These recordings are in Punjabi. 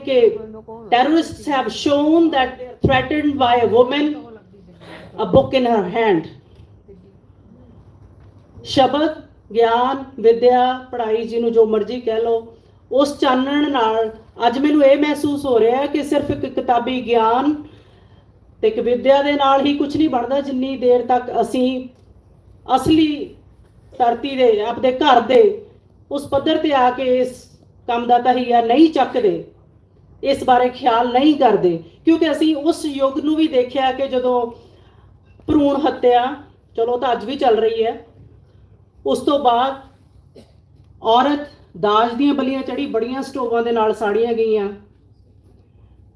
ਕਿ terrorists have shown that they're threatened by a woman, a book in her hand. ਸ਼ਬਦ ਗਿਆਨ ਵਿਦਿਆ ਪੜ੍ਹਾਈ ਜਿਹਨੂੰ ਜੋ ਮਰਜ਼ੀ ਕਹਿ ਲਓ ਉਸ ਚਾਨਣ ਨਾਲ ਅੱਜ ਮੈਨੂੰ ਇਹ ਮਹਿਸੂਸ ਹੋ ਰਿਹਾ ਕਿ ਸਿਰਫ ਇੱਕ ਕਿਤਾਬੀ ਗਿਆਨ ਤੇ ਇੱਕ ਵਿਦਿਆ ਦੇ ਨਾਲ ਹੀ ਕੁਝ ਨਹੀਂ ਬਣਦਾ ਜਿੰਨੀ ਦੇਰ ਤੱਕ ਅਸੀਂ ਅਸਲੀ ਧਰਤੀ ਦੇ ਆਪਦੇ ਘਰ ਦੇ ਉਸ ਪੱਧਰ ਤੇ ਆ ਕੇ ਇਸ ਕੰਮ ਦਾ ਤਹੀਆ ਨਹੀਂ ਚੱਕਦੇ ਇਸ ਬਾਰੇ ਖਿਆਲ ਨਹੀਂ ਕਰਦੇ। ਕਿਉਂਕਿ ਅਸੀਂ ਉਸ ਯੁੱਗ ਨੂੰ ਵੀ ਦੇਖਿਆ ਕਿ ਜਦੋਂ ਭਰੂਣ ਹੱਤਿਆ, ਚਲੋ ਤਾਂ ਅੱਜ ਵੀ ਚੱਲ ਰਹੀ ਹੈ, ਉਸ ਤੋਂ ਬਾਅਦ ਔਰਤ ਦਾਜ ਦੀਆਂ ਬਲੀਆਂ ਚੜੀ ਬੜੀਆਂ ਸਟੋਵਾਂ ਦੇ ਨਾਲ ਸਾੜੀਆਂ ਗਈਆਂ।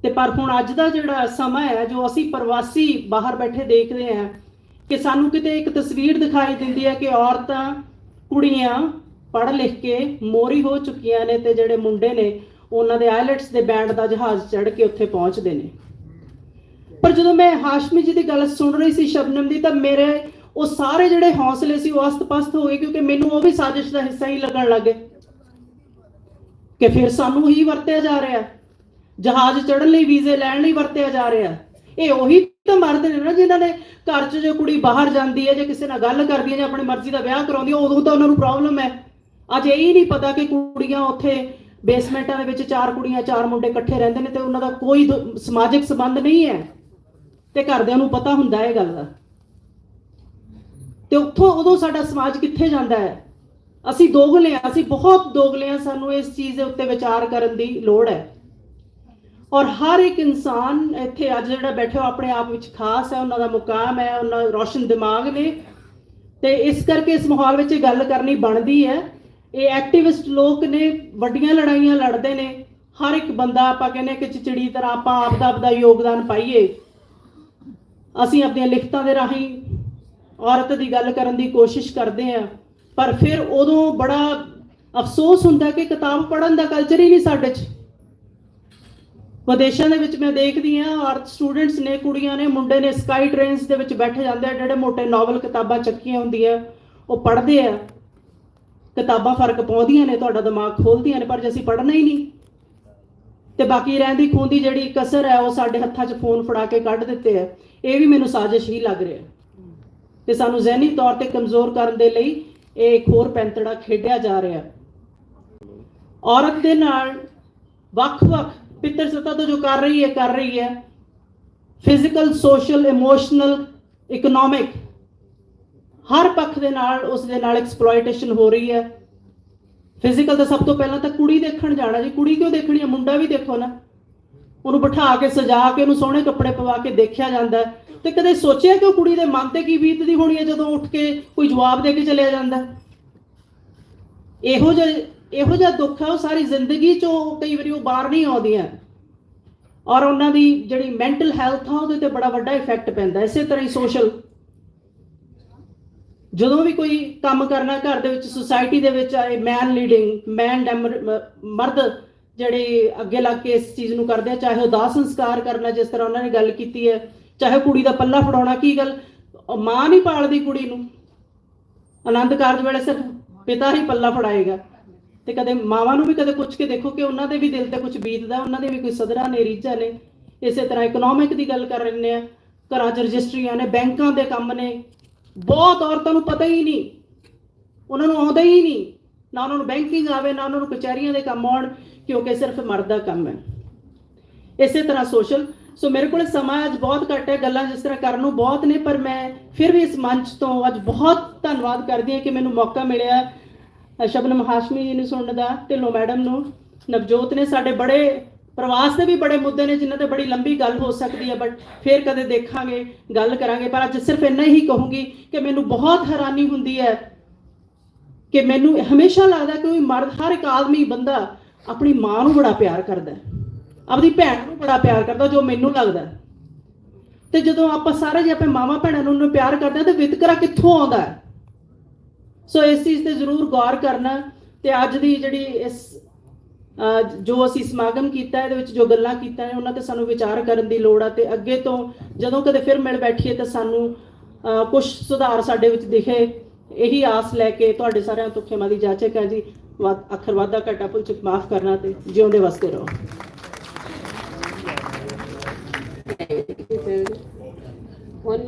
ਤੇ ਪਰ ਹੁਣ ਅੱਜ ਦਾ ਜਿਹੜਾ ਸਮਾਂ ਹੈ, ਜੋ ਅਸੀਂ ਪ੍ਰਵਾਸੀ ਬਾਹਰ ਬੈਠੇ ਦੇਖਦੇ ਹਾਂ, ਕਿ ਸਾਨੂੰ ਕਿਤੇ ਇੱਕ ਤਸਵੀਰ ਦਿਖਾਈ ਦਿੰਦੀ ਹੈ ਕਿ ਔਰਤਾਂ, ਕੁੜੀਆਂ ਪੜ੍ਹ ਲਿਖ ਕੇ ਮੋਰੀ ਹੋ ਚੁੱਕੀਆਂ ਨੇ ਤੇ ਜਿਹੜੇ ਮੁੰਡੇ ਨੇ ਉਹਨਾਂ ਦੇ ਆਇਲਟਸ ਦੇ ਬੈਂਡ ਦਾ ਜਹਾਜ਼ ਚੜ੍ਹ ਕੇ ਉੱਥੇ ਪਹੁੰਚਦੇ ਨੇ। ਪਰ ਜਦੋਂ ਮੈਂ ਹਾਸ਼ਮੀ ਜੀ ਦੀ ਗੱਲ ਸੁਣ ਰਹੀ ਸੀ ਸ਼ਬਨਮ ਦੀ, ਤਾਂ ਮੇਰੇ ਉਹ ਸਾਰੇ ਜਿਹੜੇ ਹੌਸਲੇ ਸੀ ਉਹ ਅਸਤ-ਪਸਤ ਹੋ ਗਏ ਕਿਉਂਕਿ ਮੈਨੂੰ ਉਹ ਵੀ ਸਾਜ਼ਿਸ਼ ਦਾ ਹਿੱਸਾ ਹੀ ਲੱਗਣ ਲੱਗੇ ਕਿ ਫਿਰ ਸਾਨੂੰ ਹੀ ਵਰਤਿਆ ਜਾ ਰਿਹਾ। ਜਹਾਜ਼ ਚੜ੍ਹਨ ਲਈ, ਵੀਜ਼ੇ ਲੈਣ ਲਈ ਵਰਤਿਆ ਜਾ ਰਿਹਾ। ਇਹ ਉਹੀ ਤਾਂ ਮਰਦ ਨੇ ਨਾ ਜਿਨ੍ਹਾਂ ਨੇ ਘਰ 'ਚ ਜੇ ਕੁੜੀ ਬਾਹਰ ਜਾਂਦੀ ਹੈ, ਜੇ ਕਿਸੇ ਨਾਲ ਗੱਲ ਕਰਦੀ ਹੈ ਜਾਂ ਆਪਣੀ ਮਰਜ਼ੀ ਦਾ ਵਿਆਹ ਕਰਾਉਂਦੀ ਹੈ, ਉਦੋਂ ਤਾਂ ਉਹਨਾਂ ਨੂੰ ਪ੍ਰੋਬਲਮ ਹੈ। ਅੱਜ ਇਹ ਹੀ ਨਹੀਂ ਪਤਾ ਕਿ ਕੁੜੀਆਂ ਉੱਥੇ ਬੇਸਮੈਂਟਾਂ ਦੇ ਵਿੱਚ ਚਾਰ ਕੁੜੀਆਂ, ਚਾਰ ਮੁੰਡੇ ਇਕੱਠੇ ਰਹਿੰਦੇ ਨੇ ਤੇ ਉਹਨਾਂ ਦਾ ਕੋਈ ਦ- ਸਮਾਜਿਕ ਸੰਬੰਧ ਨਹੀਂ ਹੈ। ਤੇ ਘਰਦਿਆਂ ਨੂੰ ਪਤਾ ਹੁੰਦਾ ਇਹ ਗੱਲ ਦਾ। ਤੇ ਉੱਥੋਂ ਉਦੋਂ ਸਾਡਾ ਸਮਾਜ ਕਿੱਥੇ ਜਾਂਦਾ ਹੈ? ਅਸੀਂ ਦੋਗਲੇ ਹਾਂ, ਅਸੀਂ ਬਹੁਤ ਦੋਗਲੇ ਹਾਂ, ਸਾਨੂੰ ਇਸ ਚੀਜ਼ ਦੇ ਉੱਤੇ ਵਿਚਾਰ ਕਰਨ ਦੀ ਲੋੜ ਹੈ। ਔਰ ਹਰ ਇੱਕ ਇਨਸਾਨ ਇੱਥੇ ਅੱਜ ਜਿਹੜਾ ਬੈਠੇ ਹੋ ਆਪਣੇ ਆਪ ਵਿੱਚ ਖਾਸ ਹੈ, ਉਹਨਾਂ ਦਾ ਮੁਕਾਮ ਹੈ, ਉਹਨਾਂ ਦਾ ਰੋਸ਼ਨ ਦਿਮਾਗ ਨੇ। ਤੇ ਇਸ ਕਰਕੇ ਇਸ ਮਾਹੌਲ ਵਿੱਚ ਇਹ ਗੱਲ ਕਰਨੀ ਬਣਦੀ ਹੈ ਇਹ ਐਕਟਿਵਿਸਟ ਲੋਕ ਨੇ, ਵੱਡੀਆਂ ਲੜਾਈਆਂ ਲੜਦੇ ਨੇ। ਹਰ ਇੱਕ ਬੰਦਾ ਆਪਾਂ ਕਹਿੰਦੇ ਕਿ ਚਿਚੜੀ ਤਰ੍ਹਾਂ ਆਪਾਂ ਆਪ ਦਾ ਆਪਦਾ ਯੋਗਦਾਨ ਪਾਈਏ। ਅਸੀਂ ਆਪਣੀਆਂ ਲਿਖਤਾਂ ਦੇ ਰਾਹੀਂ ਔਰਤ ਦੀ ਗੱਲ ਕਰਨ ਦੀ ਕੋਸ਼ਿਸ਼ ਕਰਦੇ ਹਾਂ। ਪਰ ਫਿਰ ਉਦੋਂ ਬੜਾ ਅਫਸੋਸ ਹੁੰਦਾ ਕਿ ਕਿਤਾਬ ਪੜ੍ਹਨ ਦਾ ਕਲਚਰ ਹੀ ਨਹੀਂ ਸਾਡੇ 'ਚ। ਵਿਦੇਸ਼ਾਂ ਦੇ ਵਿੱਚ ਮੈਂ ਦੇਖਦੀ ਹਾਂ, ਔਰਤ ਸਟੂਡੈਂਟਸ ਨੇ, ਕੁੜੀਆਂ ਨੇ, ਮੁੰਡੇ ਨੇ ਸਕਾਈ ਟ੍ਰੇਨਸ ਦੇ ਵਿੱਚ ਬੈਠੇ ਜਾਂਦੇ ਆ, ਜਿਹੜੇ ਮੋਟੇ ਨੋਵਲ ਕਿਤਾਬਾਂ ਚੱਕੀਆਂ ਹੁੰਦੀਆਂ, ਉਹ ਪੜ੍ਹਦੇ ਆ। ਕਿਤਾਬਾਂ ਫ਼ਰਕ ਪਾਉਂਦੀਆਂ ਨੇ, ਤੁਹਾਡਾ ਦਿਮਾਗ ਖੋਲਦੀਆਂ ਨੇ, ਪਰ ਜੇ ਅਸੀਂ ਪੜ੍ਹਨਾ ਹੀ ਨਹੀਂ, ਤੇ ਬਾਕੀ ਰਹਿੰਦੀ ਖੂੰਦੀ ਜਿਹੜੀ ਕਸਰ ਹੈ, ਉਹ ਸਾਡੇ ਹੱਥਾਂ 'ਚ ਫੋਨ ਫੜਾ ਕੇ ਕੱਢ ਦਿੱਤੇ ਆ। ਇਹ ਵੀ ਮੈਨੂੰ ਸਾਜ਼ਿਸ਼ ਹੀ ਲੱਗ ਰਿਹਾ। ਤੇ ਸਾਨੂੰ ਜ਼ਹਿਨੀ ਤੌਰ ਤੇ ਕਮਜ਼ੋਰ ਕਰਨ ਦੇ ਲਈ ਇਹ ਇੱਕ ਹੋਰ ਪੈਂਤੜਾ ਖੇਡਿਆ ਜਾ ਰਿਹਾ। ਔਰਤ ਦੇ ਨਾਲ ਵੱਖ-ਵੱਖ ਪਿੱਤਰ ਸਤਾ ਤੋਂ ਜੋ ਕਰ ਰਹੀ ਹੈ, ਕਰ ਰਹੀ ਹੈ। ਫਿਜ਼ੀਕਲ ਸੋਸ਼ਲ ਇਮੋਸ਼ਨਲ ਇਕਨੋਮਿਕ ਹਰ ਪੱਖ ਦੇ ਨਾਲ ਉਸ ਦੇ ਨਾਲ ਐਕਸਪਲੋਇਟੇਸ਼ਨ ਹੋ ਰਹੀ ਹੈ। ਫਿਜ਼ੀਕਲ ਤਾਂ ਸਭ ਤੋਂ ਪਹਿਲਾਂ ਤਾਂ ਕੁੜੀ ਦੇਖਣ ਜਾਣਾ, ਜੀ ਕੁੜੀ ਕਿਉਂ ਦੇਖਣੀ ਹੈ, ਮੁੰਡਾ ਵੀ ਦੇਖੋ ਨਾ। ਉਹਨੂੰ ਬਿਠਾ ਕੇ, ਸਜਾ ਕੇ, ਉਹਨੂੰ ਸੋਹਣੇ ਕੱਪੜੇ ਪਵਾ ਕੇ ਦੇਖਿਆ ਜਾਂਦਾ ਹੈ। ਤੇ ਕਦੇ ਸੋਚਿਆ ਕਿ ਉਹ ਕੁੜੀ ਦੇ ਮਨ ਤੇ ਕੀ ਬੀਤਦੀ ਹੋਣੀ ਹੈ, ਜਦੋਂ ਉੱਠ ਕੇ ਕੋਈ ਜਵਾਬ ਦੇ ਕੇ ਚਲਿਆ ਜਾਂਦਾ ਇਹੋ ਜਿਹਾ ਇਹੋ ਜਿਹਾ ਦੁੱਖ ਹੈ, ਉਹ ਸਾਰੀ ਜ਼ਿੰਦਗੀ ਚੋਂ ਕਈ ਵਾਰੀ ਉਹ ਬਾਹਰ ਨਹੀਂ ਆਉਂਦੀਆਂ। ਔਰ ਉਹਨਾਂ ਦੀ ਜਿਹੜੀ ਮੈਂਟਲ ਹੈਲਥ ਆ, ਉਹਦੇ ਤੇ ਬੜਾ ਵੱਡਾ ਇਫੈਕਟ ਪੈਂਦਾ ਇਸੇ ਤਰ੍ਹਾਂ ਹੀ ਸੋਸ਼ਲ ਜਦੋਂ ਵੀ ਕੋਈ ਕੰਮ ਕਰਨਾ ਘਰ ਦੇ ਵਿੱਚ ਸੁਸਾਇਟੀ ਦੇ ਵਿੱਚ ਆਏ ਮੈਨ ਲੀਡਿੰਗ ਮੈਨ ਮਰਦ ਜਿਹੜੇ ਅੱਗੇ ਲੱਗ ਕੇ ਇਸ ਚੀਜ਼ ਨੂੰ ਕਰਦੇ ਆ, ਚਾਹੇ ਉਹ ਦਾਹ ਸੰਸਕਾਰ ਕਰਨਾ ਜਿਸ ਤਰ੍ਹਾਂ ਉਹਨਾਂ ਨੇ ਗੱਲ ਕੀਤੀ ਹੈ, ਚਾਹੇ ਕੁੜੀ ਦਾ ਪੱਲਾ ਫੜਾਉਣਾ, ਕੀ ਗੱਲ? ਮਾਂ ਨਹੀਂ ਪਾਲਦੀ ਕੁੜੀ ਨੂੰ। ਆਨੰਦ ਕਾਰਜ ਵੇਲੇ ਸਿਰਫ ਪਿਤਾ ਹੀ ਪੱਲਾ ਫੜਾਏਗਾ। ਤੇ ਕਦੇ ਮਾਵਾਂ ਨੂੰ ਵੀ ਕਦੇ ਪੁੱਛ ਕੇ ਦੇਖੋ ਕਿ ਉਹਨਾਂ ਦੇ ਵੀ ਦਿਲ ਤੇ ਕੁਝ ਬੀਤਦਾ, ਉਹਨਾਂ ਦੇ ਵੀ ਕੋਈ ਸਦਰਾਂ ਨੇ, ਰੀਝਾਂ ਨੇ। ਇਸੇ ਤਰ੍ਹਾਂ ਇਕਨੋਮਿਕ ਦੀ ਗੱਲ ਕਰ ਰਹੇ ਨੇ ਘਰਾਂ 'ਚ ਰਜਿਸਟਰੀਆਂ ਨੇ, ਬੈਂਕਾਂ ਦੇ ਕੰਮ ਨੇ। ਬਹੁਤ ਔਰਤਾਂ ਨੂੰ ਪਤਾ ਹੀ ਨਹੀਂ। ਉਹਨਾਂ ਨੂੰ ਆਉਂਦਾ ਹੀ ਨਹੀਂ। ਨਾ ਉਹਨਾਂ ਨੂੰ ਬੈਂਕਿੰਗ ਆਵੇ ਨਾ ਉਹਨਾਂ ਨੂੰ ਕਚਹਿਰੀਆਂ ਦੇ ਕੰਮ ਆਉਣ ਕਿਉਂਕਿ ਸਿਰਫ ਮਰਦ ਦਾ ਕੰਮ ਹੈ। ਇਸੇ ਤਰ੍ਹਾਂ ਸੋਸ਼ਲ ਸੋ ਮੇਰੇ ਕੋਲ ਸਮਾਂ ਅੱਜ ਬਹੁਤ ਘੱਟ ਹੈ। ਗੱਲਾਂ ਜਿਸ ਤਰ੍ਹਾਂ ਕਰਨ ਨੂੰ ਬਹੁਤ ਨੇ ਪਰ ਮੈਂ ਫਿਰ ਵੀ ਇਸ ਮੰਚ ਤੋਂ ਅੱਜ ਬਹੁਤ ਧੰਨਵਾਦ ਕਰਦੀ ਹਾਂ ਕਿ ਮੈਨੂੰ ਮੌਕਾ ਮਿਲਿਆ। ਅ, ਸ਼ਬਨਮ ਹਾਸ਼ਮੀ ਜੀ ਨੂੰ ਸੁਣਨ ਦਾ ਢਿੱਲੋਂ ਮੈਡਮ ਨੂੰ ਨਵਜੋਤ ਨੇ ਸਾਡੇ ਬੜੇ ਪ੍ਰਵਾਸ ਦੇ ਵੀ ਬੜੇ ਮੁੱਦੇ ਨੇ, ਜਿਨ੍ਹਾਂ ਤੇ ਬੜੀ ਲੰਬੀ ਗੱਲ ਹੋ ਸਕਦੀ ਹੈ ਬਟ ਫਿਰ ਕਦੇ ਦੇਖਾਂਗੇ, ਗੱਲ ਕਰਾਂਗੇ ਪਰ ਅੱਜ ਸਿਰਫ ਇੰਨਾ ਹੀ ਕਹੂੰਗੀ ਕਿ ਮੈਨੂੰ ਬਹੁਤ ਹੈਰਾਨੀ ਹੁੰਦੀ ਹੈ ਕਿ ਮੈਨੂੰ ਹਮੇਸ਼ਾ ਲੱਗਦਾ ਕਿ ਕੋਈ ਮਰਦ, ਹਰ ਇੱਕ ਆਦਮੀ ਬੰਦਾ ਆਪਣੀ ਮਾਂ ਨੂੰ ਬੜਾ ਪਿਆਰ ਕਰਦਾ ਆਪਣੀ ਭੈਣ ਨੂੰ ਬੜਾ ਪਿਆਰ ਕਰਦਾ, ਜੋ ਮੈਨੂੰ ਲੱਗਦਾ ਹੈ। ਤੇ ਜਦੋਂ ਆਪਾਂ ਸਾਰੇ ਜੇ ਆਪਣੇ ਮਾਵਾਂ ਭੈਣਾਂ ਨੂੰ ਪਿਆਰ ਕਰਦੇ ਹਾਂ, ਤੇ ਵਿਤਕਰਾ ਕਿੱਥੋਂ ਆਉਂਦਾ ਸੋ ਇਸ ਚੀਜ਼ ਤੇ ਜ਼ਰੂਰ ਗੌਰ ਕਰਨਾ ਤੇ ਅੱਜ ਦੀ ਜਿਹੜੀ ਇਸ ਜੋ ਅਸੀਂ ਸਮਾਗਮ ਕੀਤਾ, ਇਹਦੇ ਵਿੱਚ ਜੋ ਗੱਲਾਂ ਕੀਤੀਆਂ ਨੇ, ਉਹਨਾਂ ਤੇ ਸਾਨੂੰ ਵਿਚਾਰ ਕਰਨ ਦੀ ਲੋੜ ਆ ਤੇ ਅੱਗੇ ਤੋਂ ਜਦੋਂ ਕਦੇ ਫਿਰ ਮਿਲ ਬੈਠੀਏ ਤਾਂ ਸਾਨੂੰ ਕੁਝ ਸੁਧਾਰ ਸਾਡੇ ਵਿੱਚ ਦਿਖੇ। ਇਹੀ ਆਸ ਲੈ ਕੇ ਤੁਹਾਡੇ ਸਾਰਿਆਂ ਤੋਂ ਖਿਮਾ ਦੀ ਜਾਚਕ ਹੈ ਜੀ ਅੱਖਰ ਵਾਧਾ ਘਟਾ ਪੁਲ ਚੁੱਕ, ਮਾਫ ਕਰਨਾ ਤੇ ਜਿਉਂਦੇ ਵਸਦੇ ਰਹੋ। ਹੁਣ